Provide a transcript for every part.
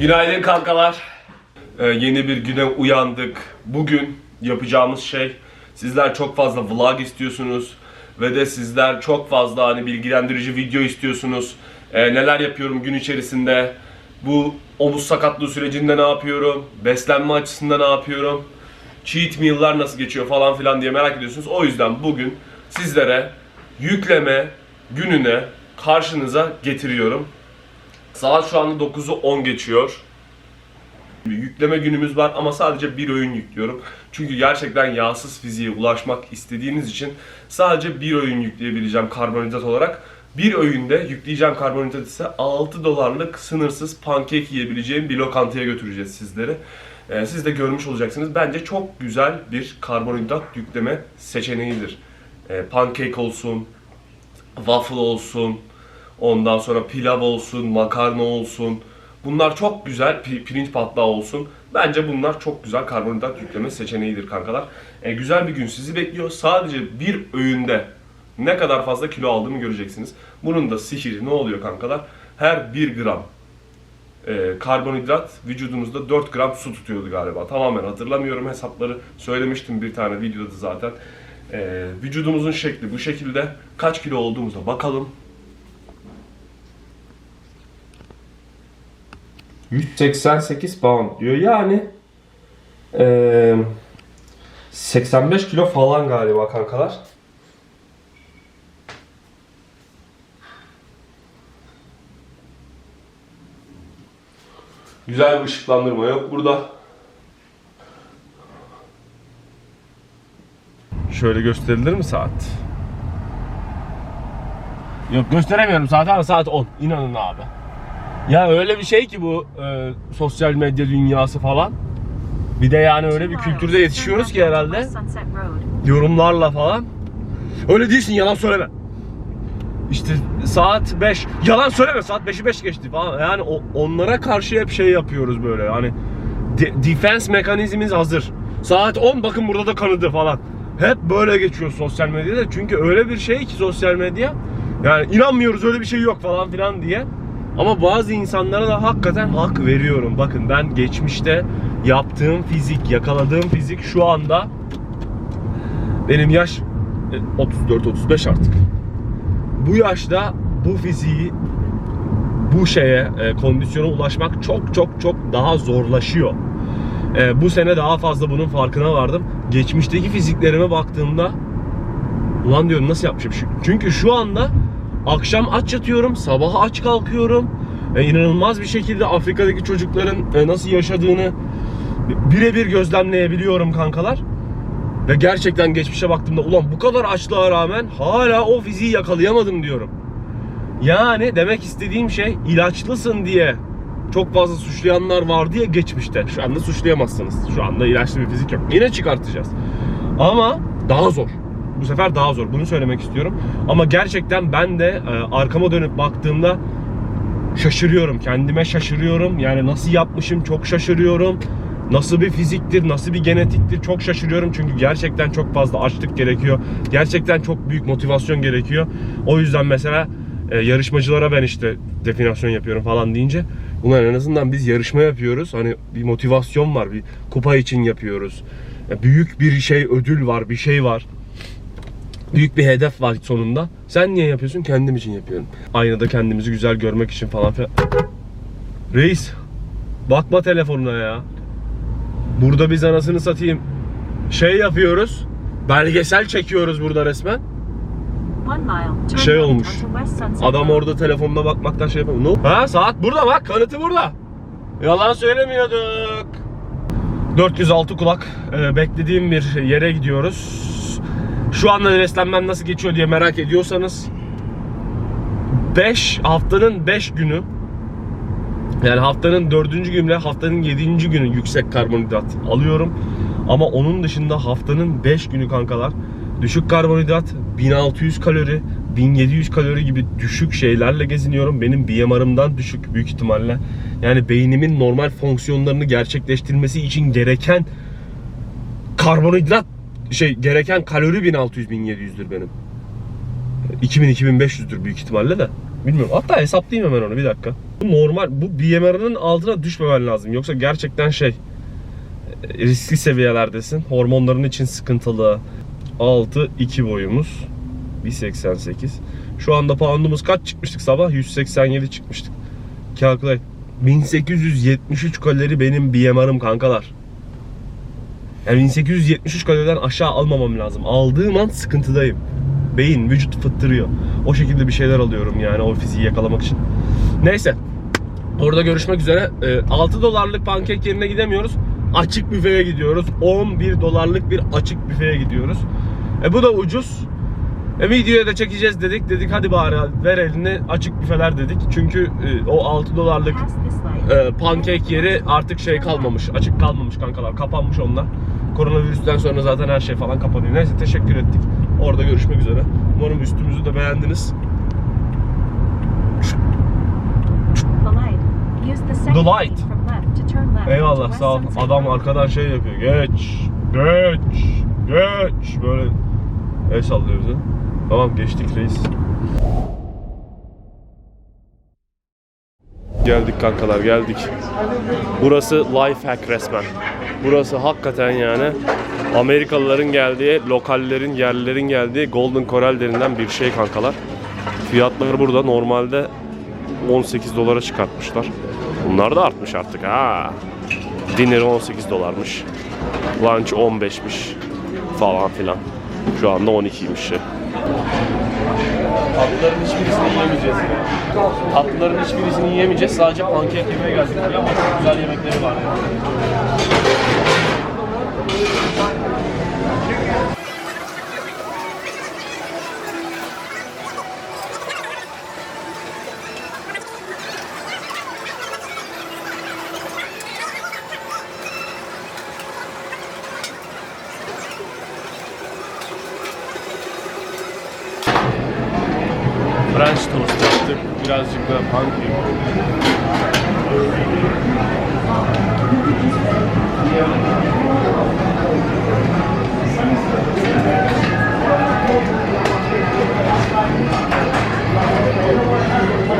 Günaydın kankalar. Ee, yeni bir güne uyandık. Bugün yapacağımız şey sizler çok fazla vlog istiyorsunuz ve de sizler çok fazla hani bilgilendirici video istiyorsunuz. Ee, neler yapıyorum gün içerisinde? Bu omuz sakatlığı sürecinde ne yapıyorum? Beslenme açısından ne yapıyorum? Cheat meal'lar nasıl geçiyor falan filan diye merak ediyorsunuz. O yüzden bugün sizlere yükleme gününe karşınıza getiriyorum. Saat şu anda 9'u 10 geçiyor. Yükleme günümüz var ama sadece bir öğün yüklüyorum. Çünkü gerçekten yağsız fiziğe ulaşmak istediğiniz için sadece bir öğün yükleyebileceğim karbonhidrat olarak. Bir öğünde yükleyeceğim karbonhidrat ise 6 dolarlık sınırsız pankek yiyebileceğim bir lokantaya götüreceğiz sizleri. Ee, siz de görmüş olacaksınız. Bence çok güzel bir karbonhidrat yükleme seçeneğidir. Ee, pankek olsun, waffle olsun, ondan sonra pilav olsun, makarna olsun. Bunlar çok güzel, pi- pirinç patlağı olsun. Bence bunlar çok güzel karbonhidrat yükleme seçeneğidir kankalar. E, güzel bir gün sizi bekliyor. Sadece bir öğünde ne kadar fazla kilo aldığımı göreceksiniz. Bunun da sihiri ne oluyor kankalar? Her 1 gram e, karbonhidrat vücudumuzda 4 gram su tutuyordu galiba. Tamamen hatırlamıyorum hesapları. Söylemiştim bir tane videoda zaten. E, vücudumuzun şekli bu şekilde. Kaç kilo olduğumuza bakalım. 188 pound diyor. Yani eee 85 kilo falan galiba kankalar. Güzel bir ışıklandırma yok burada. Şöyle gösterilir mi saat? Yok gösteremiyorum saat ama saat 10. İnanın abi. Ya öyle bir şey ki bu e, sosyal medya dünyası falan. Bir de yani öyle bir kültürde yetişiyoruz ki herhalde. Yorumlarla falan. Öyle değilsin yalan söyleme. İşte saat 5. Yalan söyleme saat 5'i 5 geçti falan. Yani o- onlara karşı hep şey yapıyoruz böyle. Hani de- defense mekanizmimiz hazır. Saat 10 bakın burada da kanadı falan. Hep böyle geçiyor sosyal medyada. Çünkü öyle bir şey ki sosyal medya. Yani inanmıyoruz öyle bir şey yok falan filan diye. Ama bazı insanlara da hakikaten hak veriyorum. Bakın ben geçmişte yaptığım fizik, yakaladığım fizik şu anda benim yaş 34-35 artık. Bu yaşta bu fiziği bu şeye, e, kondisyona ulaşmak çok çok çok daha zorlaşıyor. E, bu sene daha fazla bunun farkına vardım. Geçmişteki fiziklerime baktığımda ulan diyorum nasıl yapmışım? Çünkü şu anda akşam aç yatıyorum, sabah aç kalkıyorum. E, inanılmaz bir şekilde Afrika'daki çocukların e, nasıl yaşadığını birebir gözlemleyebiliyorum kankalar. Ve gerçekten geçmişe baktığımda ulan bu kadar açlığa rağmen hala o fiziği yakalayamadım diyorum. Yani demek istediğim şey ilaçlısın diye çok fazla suçlayanlar var diye geçmişte. Şu anda suçlayamazsınız. Şu anda ilaçlı bir fizik yok. Yine çıkartacağız. Ama daha zor. Bu sefer daha zor. Bunu söylemek istiyorum. Ama gerçekten ben de e, arkama dönüp baktığımda şaşırıyorum. Kendime şaşırıyorum. Yani nasıl yapmışım çok şaşırıyorum. Nasıl bir fiziktir, nasıl bir genetiktir çok şaşırıyorum. Çünkü gerçekten çok fazla açlık gerekiyor. Gerçekten çok büyük motivasyon gerekiyor. O yüzden mesela e, yarışmacılara ben işte definasyon yapıyorum falan deyince ulan en azından biz yarışma yapıyoruz. Hani bir motivasyon var, bir kupa için yapıyoruz. Ya büyük bir şey, ödül var, bir şey var. Büyük bir hedef var sonunda. Sen niye yapıyorsun? Kendim için yapıyorum. Aynada kendimizi güzel görmek için falan filan. Reis, bakma telefonuna ya. Burada biz anasını satayım. Şey yapıyoruz. Belgesel çekiyoruz burada resmen. Şey olmuş. Adam orada telefonuna bakmaktan şey yapamıyor. Ne? Ha saat burada bak kanıtı burada. Yalan söylemiyorduk. 406 kulak e, beklediğim bir yere gidiyoruz. Şu anda beslenmem nasıl geçiyor diye merak ediyorsanız 5 haftanın 5 günü yani haftanın 4. günle haftanın 7. günü yüksek karbonhidrat alıyorum. Ama onun dışında haftanın 5 günü kankalar düşük karbonhidrat, 1600 kalori, 1700 kalori gibi düşük şeylerle geziniyorum. Benim BMR'ımdan düşük büyük ihtimalle. Yani beynimin normal fonksiyonlarını gerçekleştirmesi için gereken karbonhidrat şey gereken kalori 1600 1700'dür benim. 2000-2500'dür büyük ihtimalle de. Bilmiyorum. Hatta hesaplayayım hemen onu bir dakika. Bu normal. Bu BMR'ının altına düşmemen lazım. Yoksa gerçekten şey e, riskli seviyelerdesin. Hormonların için sıkıntılı. 6 2 boyumuz. 1.88. Şu anda poundumuz kaç çıkmıştık sabah? 187 çıkmıştık. Calculate. 1873 kalori benim BMR'ım kankalar. Yani 1873 kaloriden aşağı almamam lazım. Aldığım an sıkıntıdayım. Beyin, vücut fıttırıyor. O şekilde bir şeyler alıyorum yani o fiziği yakalamak için. Neyse. Orada görüşmek üzere. Ee, 6 dolarlık pankek yerine gidemiyoruz. Açık büfeye gidiyoruz. 11 dolarlık bir açık büfeye gidiyoruz. E bu da ucuz. E videoya da çekeceğiz dedik. Dedik hadi bari ver elini açık büfeler dedik. Çünkü e, o 6 dolarlık e, pankek yeri artık şey kalmamış. Açık kalmamış kankalar. Kapanmış onlar. Koronavirüsten sonra zaten her şey falan kapanıyor. Neyse teşekkür ettik. Orada görüşmek üzere. Umarım üstümüzü de beğendiniz. The light. Eyvallah sağ ol. Adam arkadan şey yapıyor. Geç. Geç. Geç. Böyle el sallıyor bize. Tamam geçtik reis. Geldik kankalar geldik. Burası life hack resmen. Burası hakikaten yani Amerikalıların geldiği, lokallerin, yerlilerin geldiği Golden Corral denilen bir şey kankalar. Fiyatları burada normalde 18 dolara çıkartmışlar. Bunlar da artmış artık ha. Dinner 18 dolarmış. Lunch 15'miş falan filan. Şu anda 12'ymiş. Tatlıların hiçbirisini yiyemeyeceğiz. Tatlıların hiçbirisini yiyemeyeceğiz. Sadece pankek yemeye geldik ama çok güzel yemekleri var. French toast yaptık. Birazcık da pankek.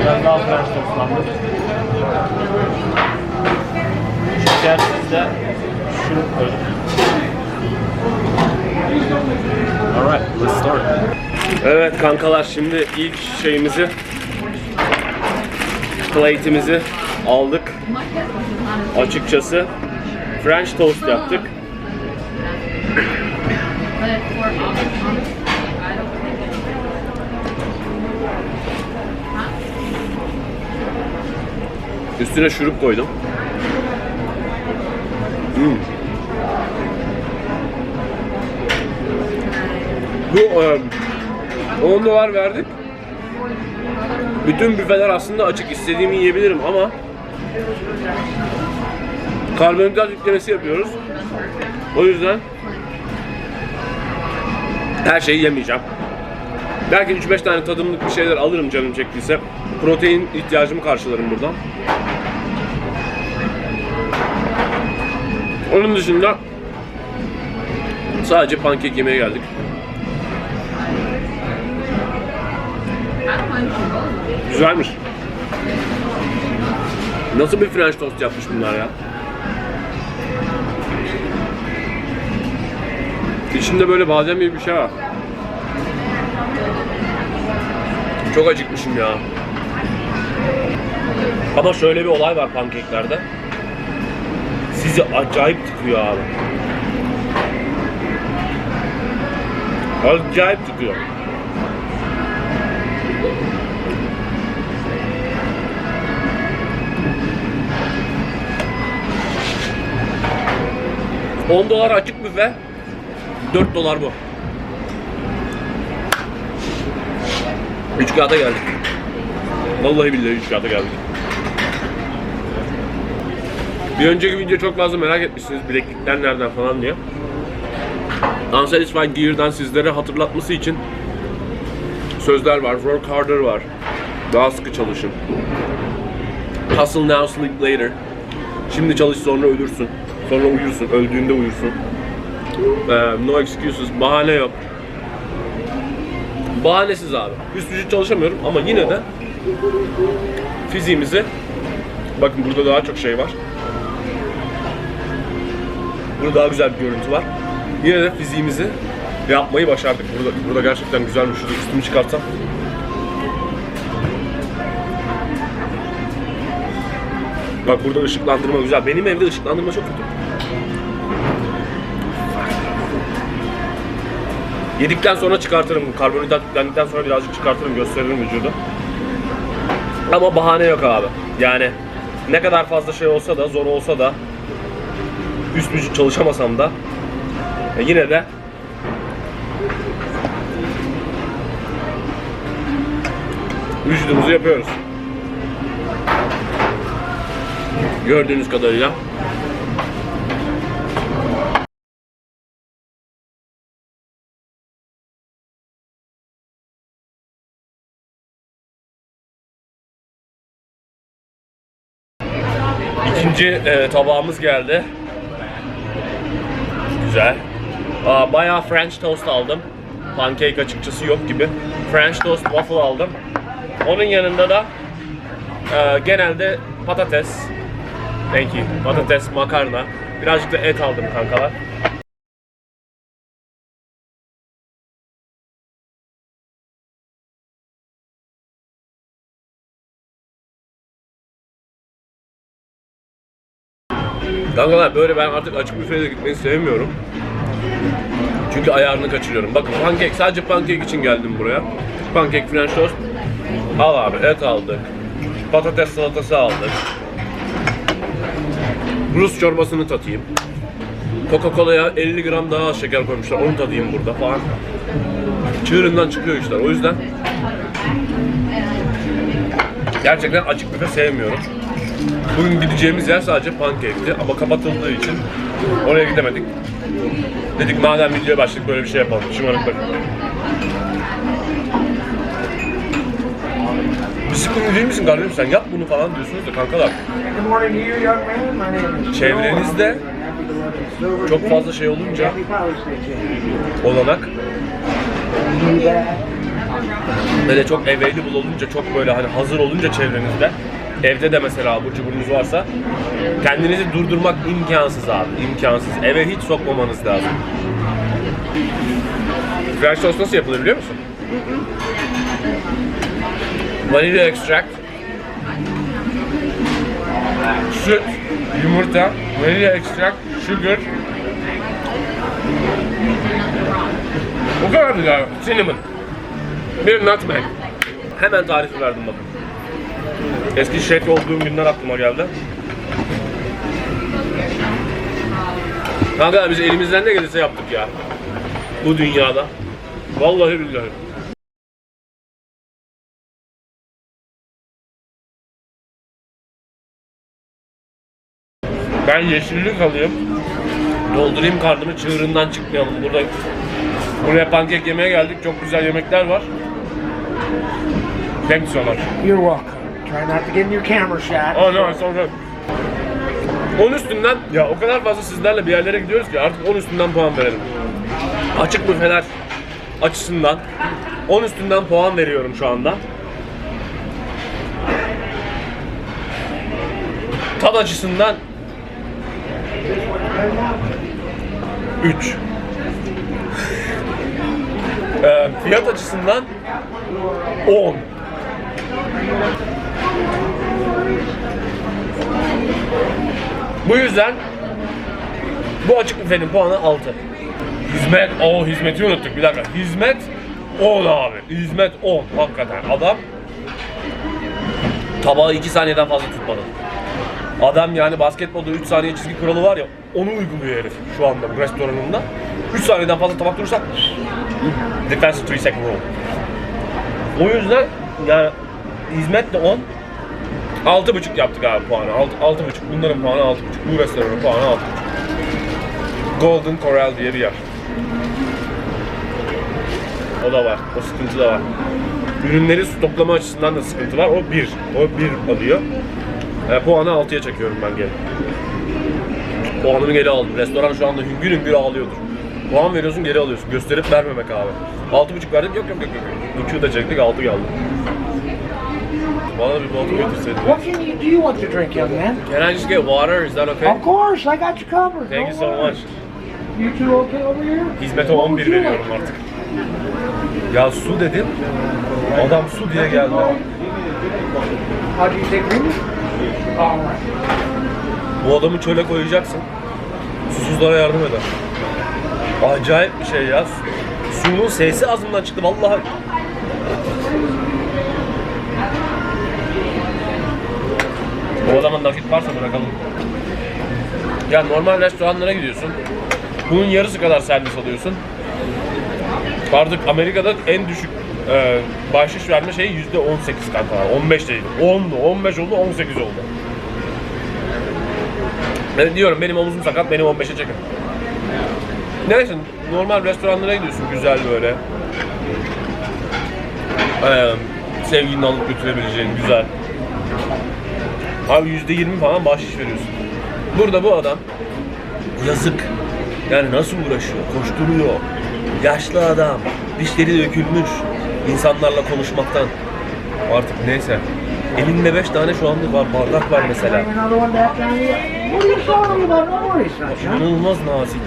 Biraz daha French toastlandık. Şekersiz de şurup koyduk. Alright, let's start. Evet kankalar şimdi ilk şeyimizi plate'imizi aldık. Açıkçası French toast yaptık. Üstüne şurup koydum. Hmm. Bu e, 10 dolar verdik. Bütün büfeler aslında açık. istediğimi yiyebilirim ama karbonhidrat yüklemesi yapıyoruz. O yüzden her şeyi yemeyeceğim. Belki 3-5 tane tadımlık bir şeyler alırım canım çektiyse. Protein ihtiyacımı karşılarım buradan. Onun dışında sadece pankek yemeye geldik. Güzelmiş. Nasıl bir French toast yapmış bunlar ya? İçinde böyle badem gibi bir şey var. Çok acıkmışım ya. Ama şöyle bir olay var pankeklerde. Sizi acayip tıkıyor abi. Acayip tıkıyor. ...10 dolar açık büfe... ...4 dolar bu. 3 kağıda geldik. Vallahi billahi 3 kağıda geldik. Bir önceki video çok fazla merak etmişsiniz bileklikler nereden falan diye. Unsatisfied Gear'dan sizlere hatırlatması için sözler var. Work harder var. Daha sıkı çalışın. Hustle now, sleep later. Şimdi çalış sonra ölürsün. Sonra uyursun. Öldüğünde uyursun. Ee, no excuses. Bahane yok. bahanesiz abi. Üst vücut çalışamıyorum ama yine de fiziğimizi bakın burada daha çok şey var. Burada daha güzel bir görüntü var. Yine de fiziğimizi yapmayı başardık. Burada, burada gerçekten güzelmiş. Şurada üstümü çıkartsam. Bak burada ışıklandırma güzel. Benim evde ışıklandırma çok kötü. Yedikten sonra çıkartırım. Karbonhidrat yüklendikten sonra birazcık çıkartırım. Gösteririm vücudu. Ama bahane yok abi. Yani ne kadar fazla şey olsa da, zor olsa da üst vücut çalışamasam da e, yine de vücudumuzu yapıyoruz. Gördüğünüz kadarıyla. İkinci e, tabağımız geldi. Güzel. Aa, bayağı French toast aldım. Pancake açıkçası yok gibi. French toast waffle aldım. Onun yanında da e, genelde patates. Thank you. Patates, makarna. Birazcık da et aldım kankalar. Kankalar böyle ben artık açık büfeye gitmeyi sevmiyorum. Çünkü ayarını kaçırıyorum. Bakın pankek, sadece pankek için geldim buraya. Pankek, french toast. Al abi, et aldık. Patates salatası aldık. Rus çorbasını tatayım. Coca-Cola'ya 50 gram daha az şeker koymuşlar. Onu tadayım burada falan. Çığırından çıkıyor işler. O yüzden gerçekten açık büfe sevmiyorum. Bugün gideceğimiz yer sadece pankekti ama kapatıldığı için oraya gidemedik. Dedik madem videoya başladık böyle bir şey yapalım. Şımarıklık. Disiplinli değil misin kardeşim sen yap bunu falan diyorsunuz da kankalar. Çevrenizde çok fazla şey olunca olanak de çok available olunca çok böyle hani hazır olunca çevrenizde evde de mesela bu cuburunuz varsa kendinizi durdurmak imkansız abi imkansız eve hiç sokmamanız lazım French toast nasıl yapılır biliyor musun? Vanilya extract süt, yumurta, vanilya extract, sugar O kadar güzel. Cinnamon. Bir nutmeg. Hemen tarifi verdim bakın. Eski şef olduğum günler aklıma geldi. Kanka biz elimizden ne gelirse yaptık ya. Bu dünyada. Vallahi billahi. Ben yeşillik alayım. Doldurayım karnımı çığırından çıkmayalım. Burada buraya pankek yemeye geldik. Çok güzel yemekler var. Thanks so much. You're welcome. Try not to get in your camera shot. Oh no, it's all good. 10 üstünden ya o kadar fazla sizlerle bir yerlere gidiyoruz ki artık 10 üstünden puan verelim. Açık büfeler açısından 10 üstünden puan veriyorum şu anda. Tat açısından 3. Ee, fiyat açısından 10. Bu yüzden bu açık büfenin puanı 6. Hizmet, o hizmeti unuttuk bir dakika. Hizmet 10 abi. Hizmet 10 hakikaten. Adam tabağı 2 saniyeden fazla tutmadı. Adam yani basketbolda 3 saniye çizgi kuralı var ya onu uyguluyor herif şu anda bu restoranında. 3 saniyeden fazla tabak durursa defensive 3 second rule. O yüzden yani hizmet de 10. 6.5 yaptık abi puanı. 6 6.5. Bunların puanı 6.5. Bu restoranın puanı 6.5. Golden Corral diye bir yer. O da var. O sıkıntı da var. Ürünleri stoklama açısından da sıkıntı var. O 1. O 1 alıyor. E, puanı 6'ya çekiyorum ben geri. Puanımı geri aldım. Restoran şu anda hüngür hüngür ağlıyordur. Puan veriyorsun geri alıyorsun. Gösterip vermemek abi. 6.5 verdik yok yok yok. yok. 2'yi de çektik 6 geldi. Bana da bir bottle getirseydin. What can you do you want to drink, young man? Can I just get water? Is that okay? Of course, I got you covered. Thank you so much. You two okay over here? Hizmete What 11 would you veriyorum artık. Ya su dedim. Adam su diye geldi. How do you take? All right. Bu adamı çöle koyacaksın. Susuzlara yardım eder. Acayip bir şey ya. Su- Suyun sesi ağzımdan çıktı vallahi. Bu adamın nakit varsa bırakalım. Ya normal restoranlara gidiyorsun. Bunun yarısı kadar servis alıyorsun. Artık Amerika'da en düşük e, bahşiş verme şeyi yüzde 18 kanka. 15 değil. 10, 15 oldu, 18 oldu. Ben diyorum benim omuzum sakat, beni 15'e çekin. Neyse normal restoranlara gidiyorsun güzel böyle. Ee, sevgilini alıp götürebileceğin güzel. Abi %20 falan bahşiş veriyorsun. Burada bu adam yazık. Yani nasıl uğraşıyor, koşturuyor. Yaşlı adam, dişleri dökülmüş. insanlarla konuşmaktan. Artık neyse. Elinde 5 tane şu anda var, bardak var mesela. İnanılmaz nazik.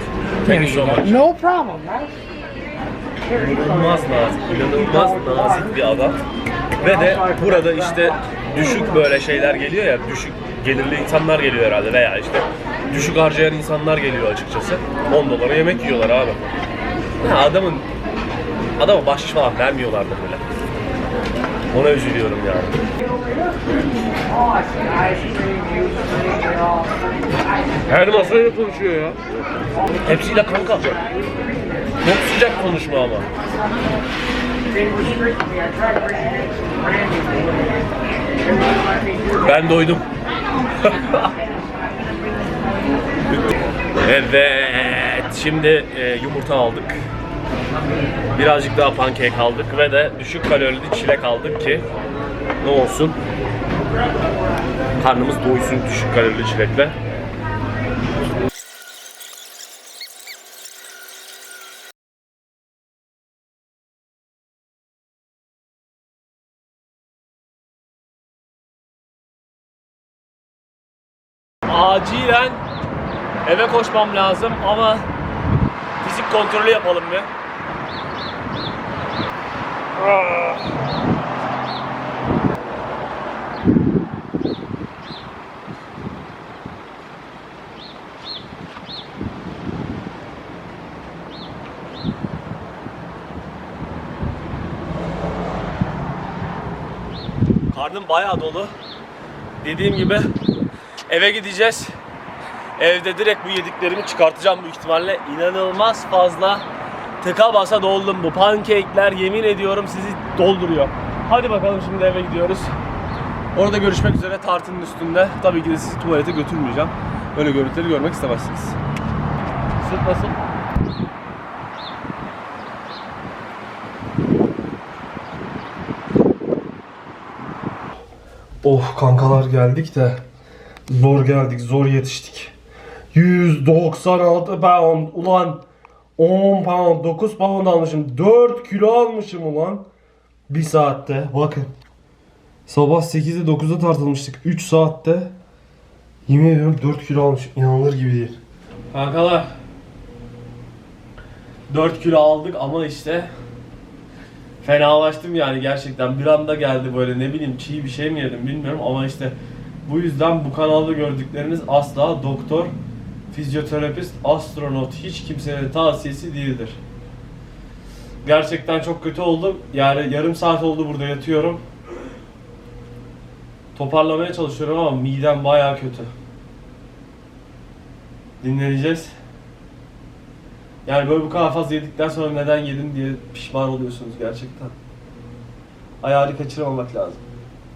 Thank you so much. No problem. İnanılmaz nazik, inanılmaz nazik bir adam. Ve de burada işte düşük böyle şeyler geliyor ya, düşük gelirli insanlar geliyor herhalde veya işte düşük harcayan insanlar geliyor açıkçası. 10 dolara yemek yiyorlar abi. Ya adamın adama bahşiş falan vermiyorlardı böyle. Ona üzülüyorum yani. Her masayla konuşuyor ya. Hepsiyle kanka. Çok sıcak konuşma ama. Ben doydum. evet, şimdi e, yumurta aldık. Birazcık daha pankek aldık ve de düşük kalorili çilek aldık ki ne olsun? Karnımız doysun düşük kalorili çilekle. Acilen eve koşmam lazım ama fizik kontrolü yapalım bir. Karnım bayağı dolu. Dediğim gibi eve gideceğiz. Evde direkt bu yediklerimi çıkartacağım büyük ihtimalle. İnanılmaz fazla tıka basa doldum bu. Pankekler yemin ediyorum sizi dolduruyor. Hadi bakalım şimdi eve gidiyoruz. Orada görüşmek üzere tartının üstünde. Tabii ki de sizi tuvalete götürmeyeceğim. Böyle görüntüleri görmek istemezsiniz. Nasıl? Oh kankalar geldik de zor geldik zor yetiştik. 196 pound. Ulan 10 pound 9 pound almışım. 4 kilo almışım ulan. Bir saatte. Bakın. Sabah 8'de 9'da tartılmıştık. 3 saatte. Yemin ediyorum 4 kilo almışım. İnanılır gibi değil. Kankalar. 4 kilo aldık ama işte fenalaştım yani gerçekten. Bir anda geldi böyle ne bileyim çiğ bir şey mi yedim bilmiyorum ama işte bu yüzden bu kanalda gördükleriniz asla doktor, fizyoterapist, astronot hiç kimsenin tavsiyesi değildir. Gerçekten çok kötü oldum. Yani yarım saat oldu burada yatıyorum. Toparlamaya çalışıyorum ama midem bayağı kötü. Dinleneceğiz. Yani böyle bu kadar fazla yedikten sonra neden yedim diye pişman oluyorsunuz gerçekten. Ayarı kaçırmamak lazım.